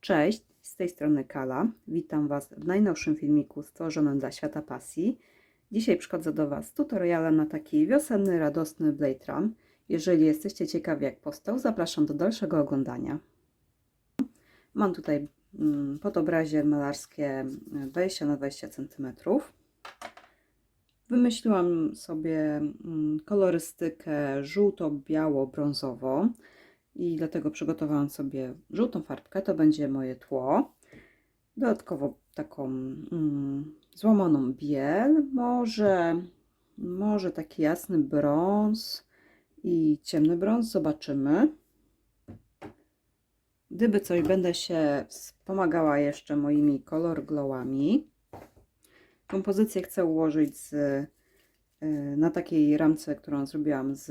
Cześć, z tej strony Kala. Witam Was w najnowszym filmiku stworzonym dla Świata Pasji. Dzisiaj przychodzę do Was z tutorialem na taki wiosenny, radosny Blade Run. Jeżeli jesteście ciekawi jak powstał, zapraszam do dalszego oglądania. Mam tutaj mm, podobrazie malarskie 20 na 20 cm. Wymyśliłam sobie mm, kolorystykę żółto-biało-brązowo i dlatego przygotowałam sobie żółtą farbkę, to będzie moje tło. Dodatkowo taką mm, złamaną biel, może, może taki jasny brąz i ciemny brąz, zobaczymy. Gdyby coś, będę się wspomagała jeszcze moimi color glowami. Kompozycję chcę ułożyć z, na takiej ramce, którą zrobiłam z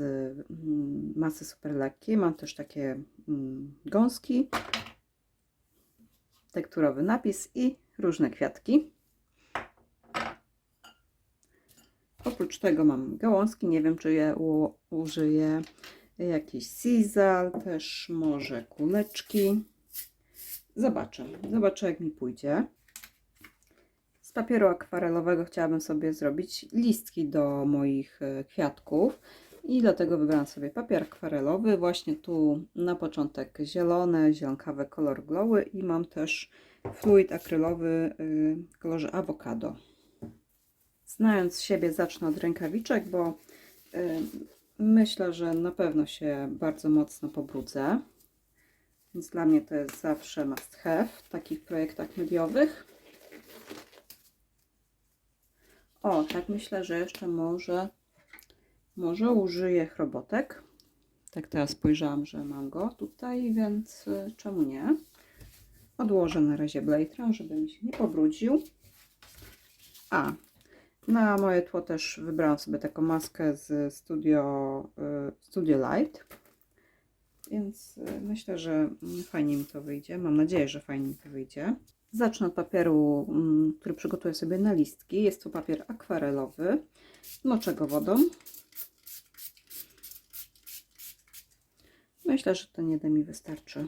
mm, masy super lekkiej. Mam też takie mm, gąski, tekturowy napis i różne kwiatki. Oprócz tego mam gałązki, nie wiem czy je użyję. Jakiś sizal, też może kuleczki. Zobaczę, zobaczę jak mi pójdzie. Papieru akwarelowego chciałabym sobie zrobić listki do moich e, kwiatków i dlatego wybrałam sobie papier akwarelowy. Właśnie tu na początek zielone, zielonkawe kolor glowy i mam też fluid akrylowy w kolorze awokado. Znając siebie zacznę od rękawiczek, bo y, myślę, że na pewno się bardzo mocno pobrudzę. Więc dla mnie to jest zawsze must have w takich projektach mediowych. O, tak myślę, że jeszcze może, może użyję chrobotek. Tak teraz spojrzałam, że mam go tutaj, więc y, czemu nie? Odłożę na razie Blade żeby mi się nie pobrudził. A, na moje tło też wybrałam sobie taką maskę z Studio, y, Studio Light. Więc y, myślę, że fajnie mi to wyjdzie. Mam nadzieję, że fajnie mi to wyjdzie. Zacznę od papieru, mm, który przygotuję sobie na listki. Jest to papier akwarelowy. Moczę go wodą. Myślę, że to nie da mi wystarczy.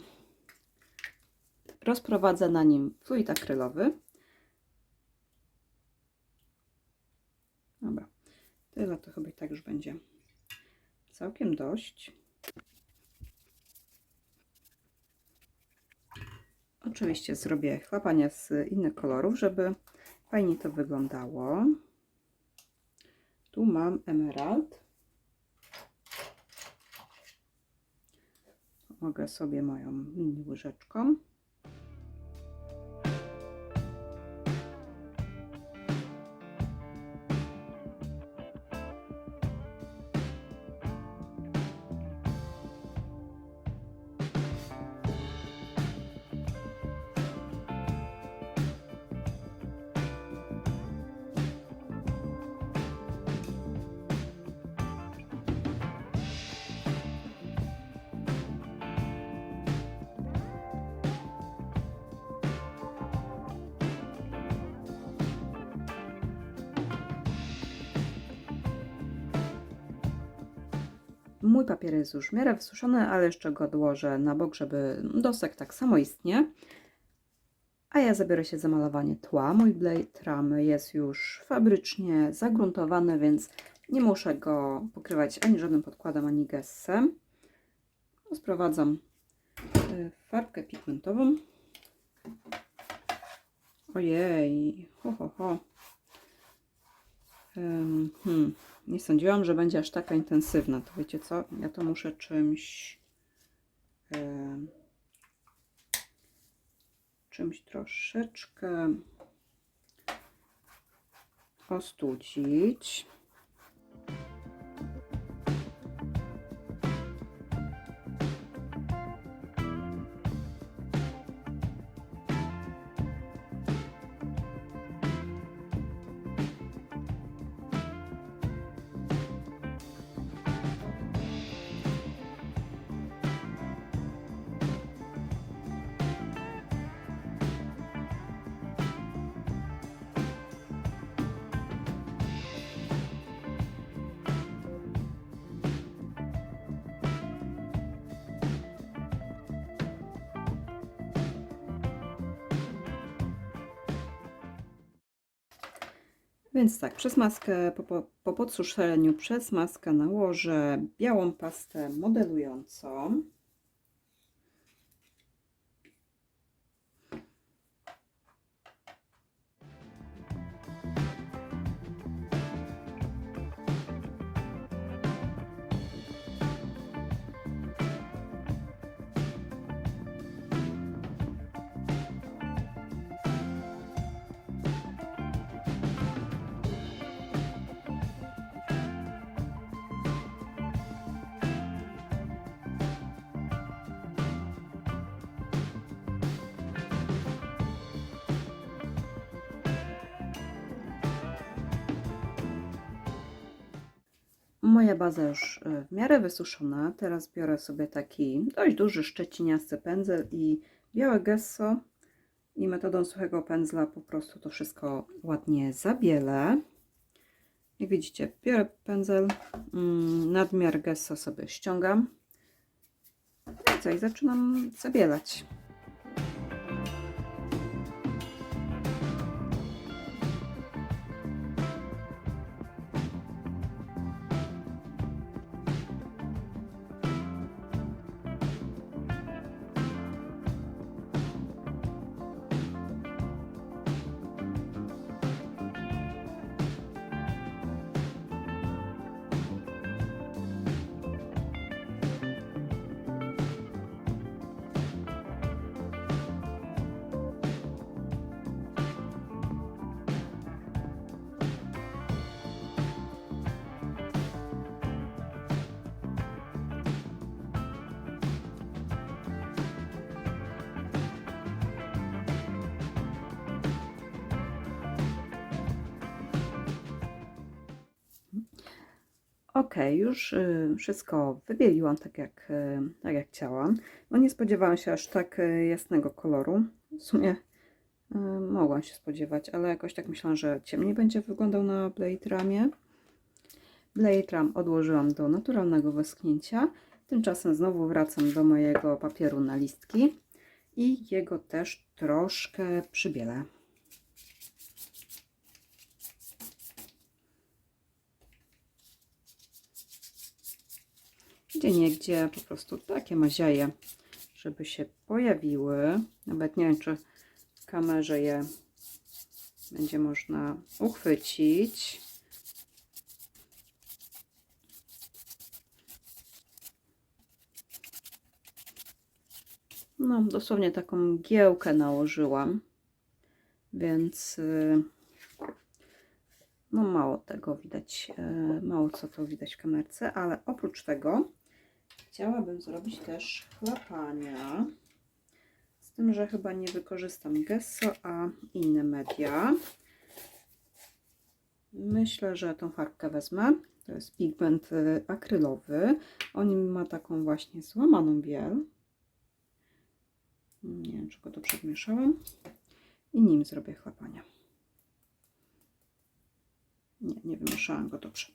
Rozprowadzę na nim fluid akrylowy. Dobra, tyle to chyba i tak już będzie całkiem dość. Oczywiście zrobię chlapania z innych kolorów, żeby fajnie to wyglądało. Tu mam emerald. Mogę sobie moją mini łyżeczką. Mój papier jest już w miarę wysuszony, ale jeszcze go odłożę na bok, żeby dosek tak samo istnie. A ja zabiorę się za malowanie tła. Mój blade ramy jest już fabrycznie zagruntowany, więc nie muszę go pokrywać ani żadnym podkładem, ani gessem. Sprowadzam y, farbkę pigmentową. Ojej, ho, ho, ho. Hmm. Nie sądziłam, że będzie aż taka intensywna. To wiecie co? Ja to muszę czymś um, czymś troszeczkę ostudzić. Więc tak, przez maskę, po, po, po podsuszeniu przez maskę nałożę białą pastę modelującą. Moja baza już e, w miarę wysuszona. Teraz biorę sobie taki dość duży szczeciniasty pędzel i białe gesso i metodą suchego pędzla po prostu to wszystko ładnie zabielę. Jak widzicie, biorę pędzel, mm, nadmiar gesso sobie ściągam. No i co, i zaczynam zabielać. Już y, wszystko wybieliłam tak jak, y, tak jak chciałam. No nie spodziewałam się aż tak y, jasnego koloru. W sumie mogłam się spodziewać, ale jakoś tak myślałam, że ciemniej będzie wyglądał na Blade Ramie. Blade Ram odłożyłam do naturalnego wyschnięcia. Tymczasem znowu wracam do mojego papieru na listki i jego też troszkę przybielę. Gdzie nie gdzie po prostu takie maziaje, żeby się pojawiły. Nawet nie wiem, czy w kamerze je będzie można uchwycić. No, dosłownie taką giełkę nałożyłam, więc y, no mało tego widać, y, mało co to widać w kamerce, ale oprócz tego chciałabym zrobić też chlapania. Z tym, że chyba nie wykorzystam gesso, a inne media. Myślę, że tą farbkę wezmę. To jest pigment y, akrylowy. On ma taką właśnie złamaną biel. Nie wiem, czy go dobrze mieszałam. I nim zrobię chlapania. Nie, nie wymieszałam go dobrze.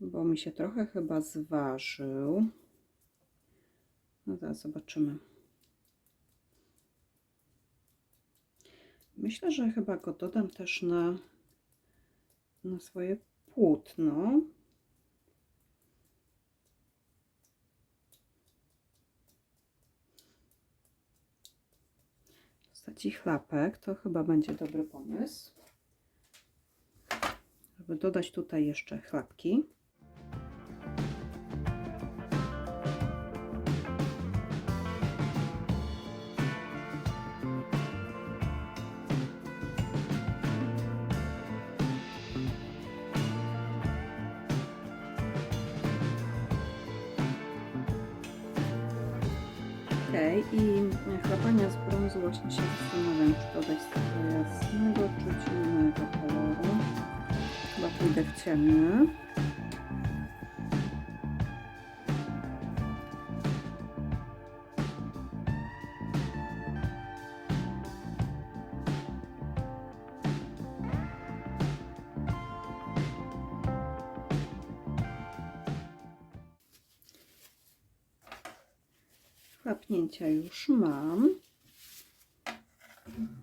Bo mi się trochę chyba zważył. No zaraz zobaczymy. Myślę, że chyba go dodam też na, na swoje płótno. Postaci chlapek to chyba będzie dobry pomysł. Żeby dodać tutaj jeszcze chlapki. Chlapania z brązu właśnie się zastanawiam, czy dodać tego jasnego, czy ciemnego koloru. Chyba pójdę w ciemny. Chlapnięcia już mam.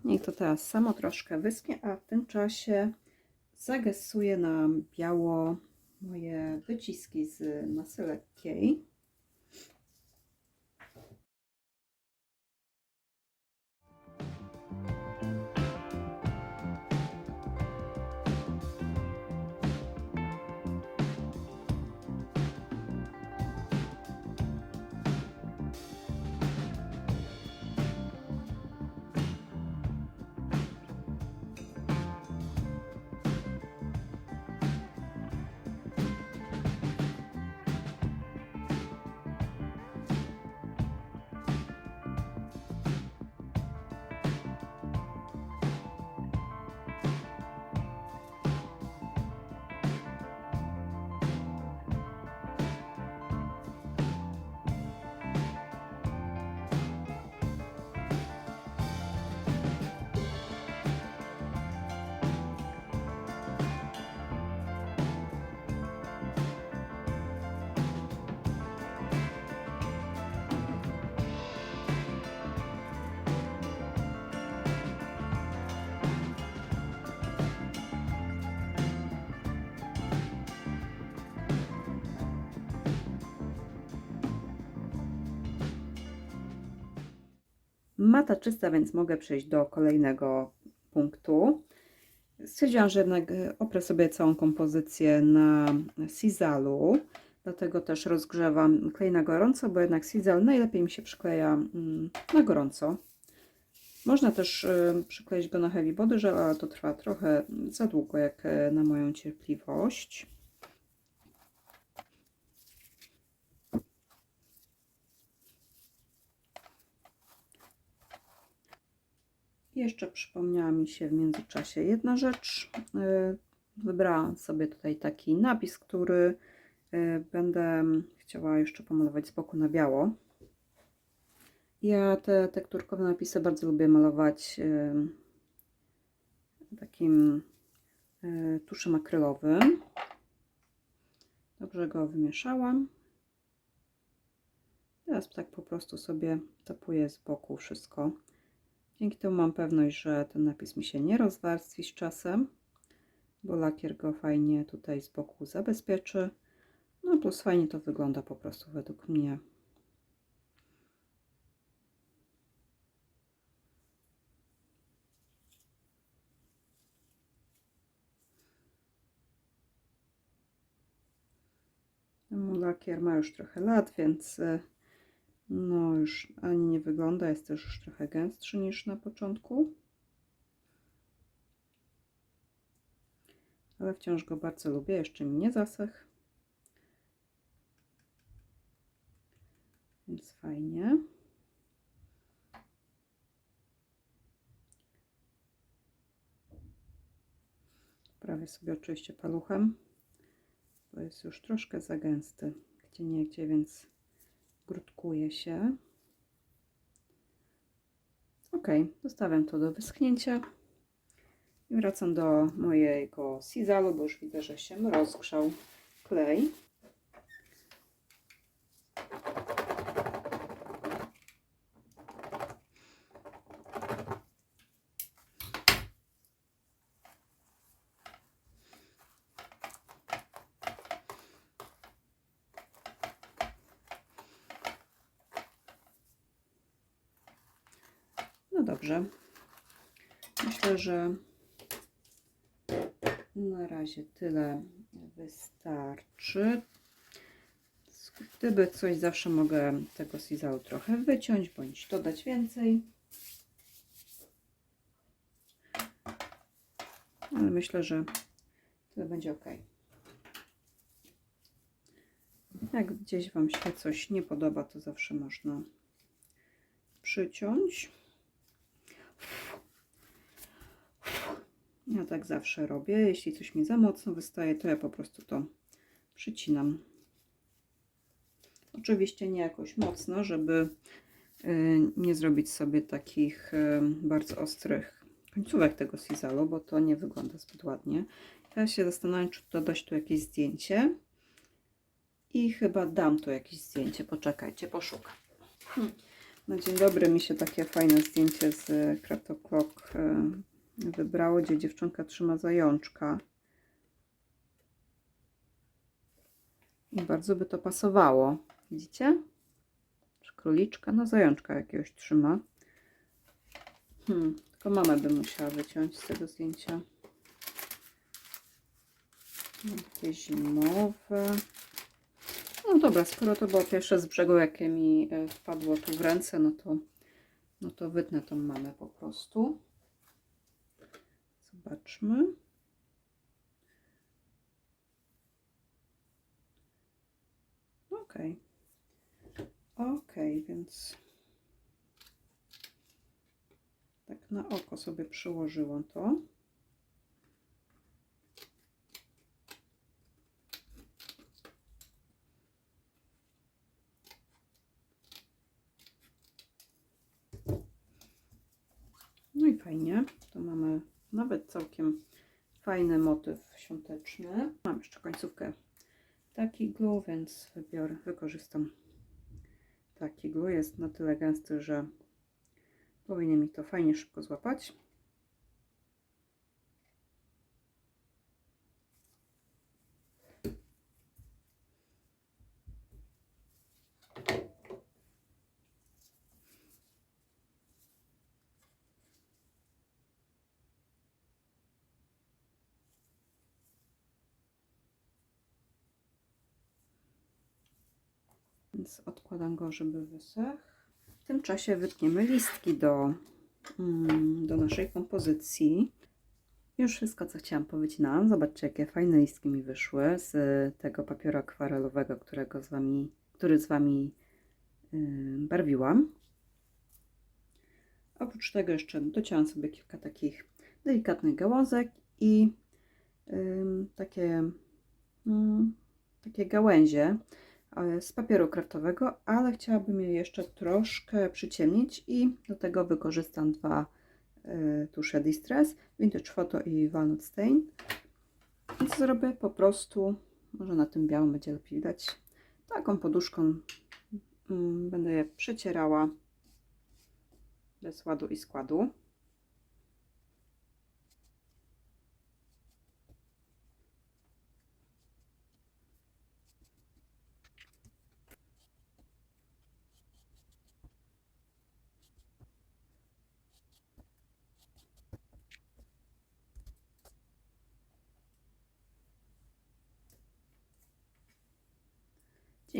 Niech to teraz samo troszkę wyschnie, a w tym czasie zagesuję na biało moje wyciski z masy lekkiej. Mata czysta, więc mogę przejść do kolejnego punktu. Stwierdziłam, że jednak e, oprę sobie całą kompozycję na Sizalu, dlatego też rozgrzewam klej na gorąco, bo jednak Sizal najlepiej mi się przykleja mm, na gorąco. Można też e, przykleić go na heavy body gel, ale to trwa trochę za długo jak e, na moją cierpliwość. Jeszcze przypomniała mi się w międzyczasie jedna rzecz. Y, Wybrałam sobie tutaj taki napis, który y, będę chciała jeszcze pomalować z boku na biało. Ja te tekturkowe napisy bardzo lubię malować y, takim tuszem akrylowym. Dobrze go wymieszałam. Teraz tak po prostu sobie tapuję z boku wszystko. Dzięki temu mam pewność, że ten napis mi się nie rozwarstwi z czasem, bo lakier go fajnie tutaj z boku zabezpieczy. No plus fajnie to wygląda po prostu według mnie. Lakier ma już trochę lat, więc y, no już ani nie wygląda, jest też już trochę gęstszy niż na początku. Ale wciąż go bardzo lubię, jeszcze mi nie zasech. Więc fajnie. Prawie sobie oczywiście paluchem, bo jest już troszkę za gęsty, gdzie nie gdzie, więc grudkuje się. Ok, zostawiam to do wyschnięcia. I wracam do mojego sizalu, bo już widzę, że się rozgrzał klej. No dobrze. Myślę, że na razie tyle wystarczy. Gdyby coś, zawsze mogę tego sizalu trochę wyciąć, bądź dodać więcej. Ale myślę, że to będzie ok. Jak gdzieś Wam się coś nie podoba, to zawsze można przyciąć. Ja tak zawsze robię. Jeśli coś mi za mocno wystaje, to ja po prostu to przycinam. Oczywiście nie jakoś mocno, żeby y, nie zrobić sobie takich y, bardzo ostrych końcówek tego sizalu, bo to nie wygląda zbyt ładnie. Ja się zastanawiam, czy dodać tu jakieś zdjęcie. I chyba dam tu jakieś zdjęcie. Poczekajcie, poszukam. Hmm. Na dzień dobry mi się takie fajne zdjęcie z Craft O'Clock wybrało, gdzie dziewczynka trzyma zajączka. I bardzo by to pasowało. Widzicie? Czy króliczka? No zajączka jakiegoś trzyma. Hmm, tylko mamę by musiała wyciąć z tego zdjęcia. Takie zimowe. No dobra, skoro to było pierwsze z brzegu, jakie mi e, wpadło tu w ręce, no to, no to wytnę tą mamę po prostu. Zobaczmy. Okej. Okej, więc tak na oko sobie przyłożyłam to. No i fajnie. To mamy nawet całkiem fajny motyw świąteczny. Mam jeszcze końcówkę taki glue, więc wybiorę, wykorzystam taki glue. Jest na tyle gęsty, że powinien mi to fajnie szybko złapać. Więc odkładam go, żeby wysechł. W tym czasie wytniemy listki do, mm, do naszej kompozycji. Już wszystko, co chciałam powycinałam. Zobaczcie, jakie fajne listki mi wyszły z tego papieru akwarelowego, którego z wami, który z Wami yy, barwiłam. Oprócz tego jeszcze dociąłam sobie kilka takich delikatnych gałązek i takie, mm, takie gałęzie z papieru kraftowego, ale chciałabym je jeszcze troszkę przyciemnić i do tego wykorzystam dwa e, tusze Distress, Vintage Photo i Walnut Stain. Więc zrobię po prostu, może na tym białym będzie lepiej widać, taką poduszką mm, będę je przecierała bez ładu i składu.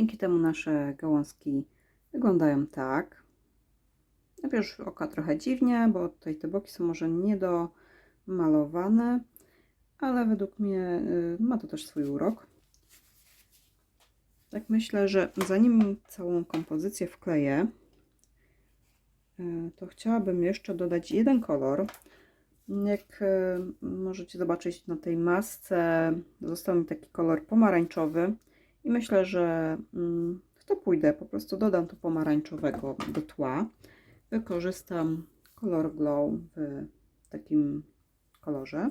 Dzięki temu nasze gałązki wyglądają tak. Na pierwszy oka trochę dziwnie, bo tutaj te boki są może niedomalowane, ale według mnie y, ma to też swój urok. Tak myślę, że zanim całą kompozycję wkleję, y, to chciałabym jeszcze dodać jeden kolor. Jak y, możecie zobaczyć na tej masce, został mi taki kolor pomarańczowy i myślę, że mm, w to pójdę. Po prostu dodam tu pomarańczowego do tła. Wykorzystam kolor glow w takim kolorze.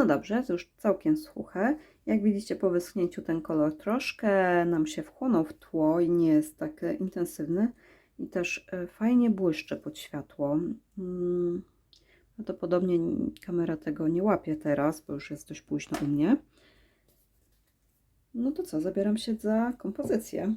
No dobrze, to już całkiem suche. Jak widzicie po wyschnięciu ten kolor troszkę nam się wchłonął w tło i nie jest tak e, intensywny. I też e, fajnie błyszczy pod światło. Mm, Prawdopodobnie kamera tego nie łapie teraz, bo już jest dość późno u mnie. No to co, zabieram się za kompozycję.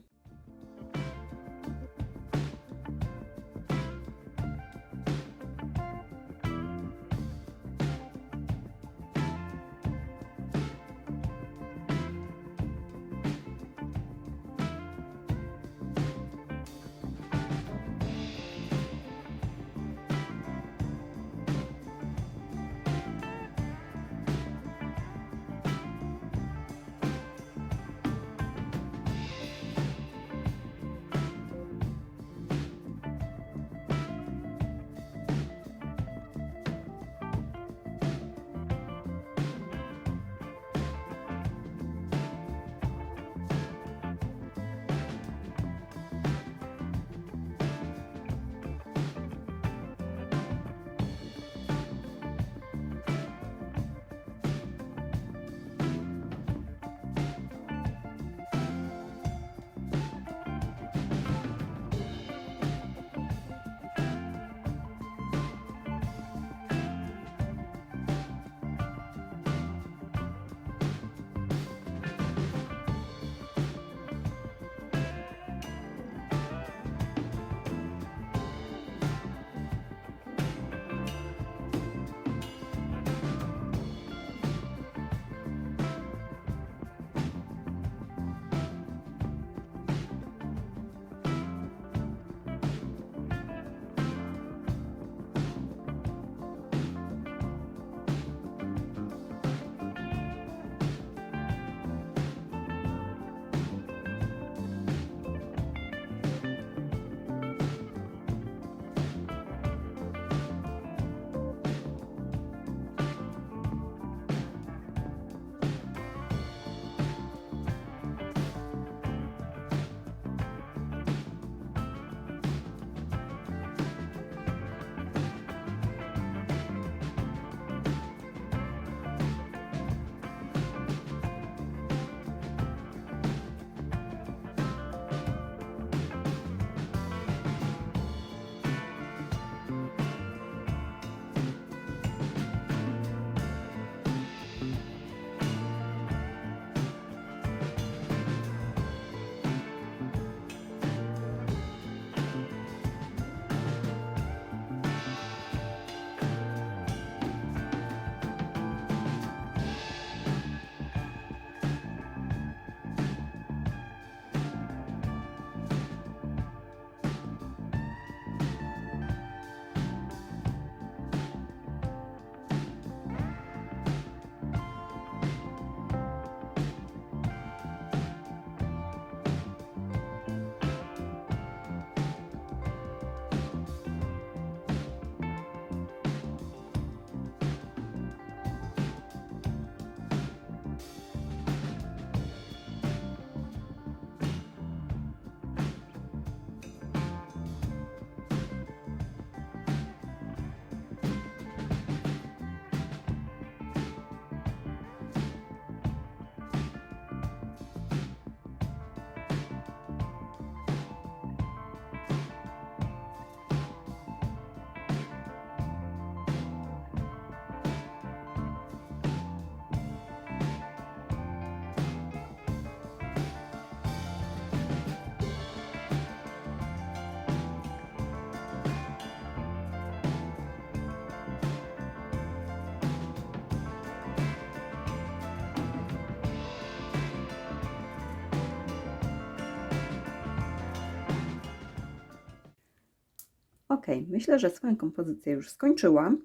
Ok, myślę, że swoją kompozycję już skończyłam.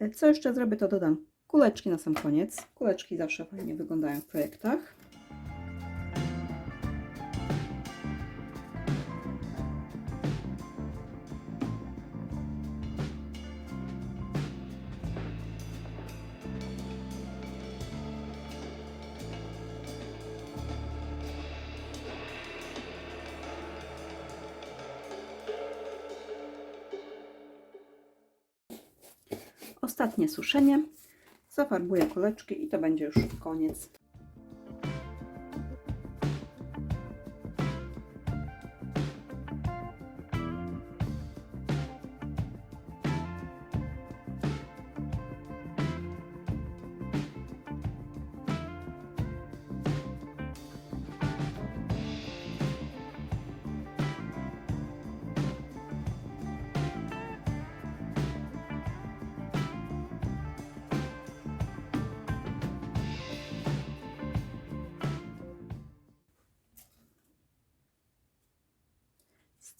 E, Co jeszcze zrobię, to dodam kuleczki na sam koniec. Kuleczki zawsze fajnie wyglądają w projektach. Ostatnie suszenie. Zafarbuję kuleczki i to będzie już koniec.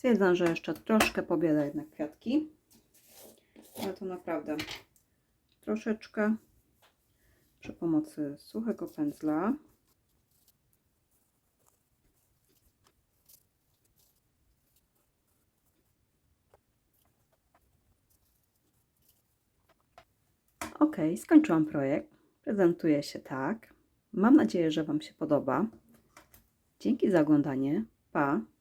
Stwierdzam, że jeszcze troszkę pobielę jednak kwiatki. Ale to naprawdę troszeczkę przy pomocy suchego pędzla. Ok, skończyłam projekt. Prezentuje się tak. Mam nadzieję, że Wam się podoba. Dzięki za oglądanie. Pa!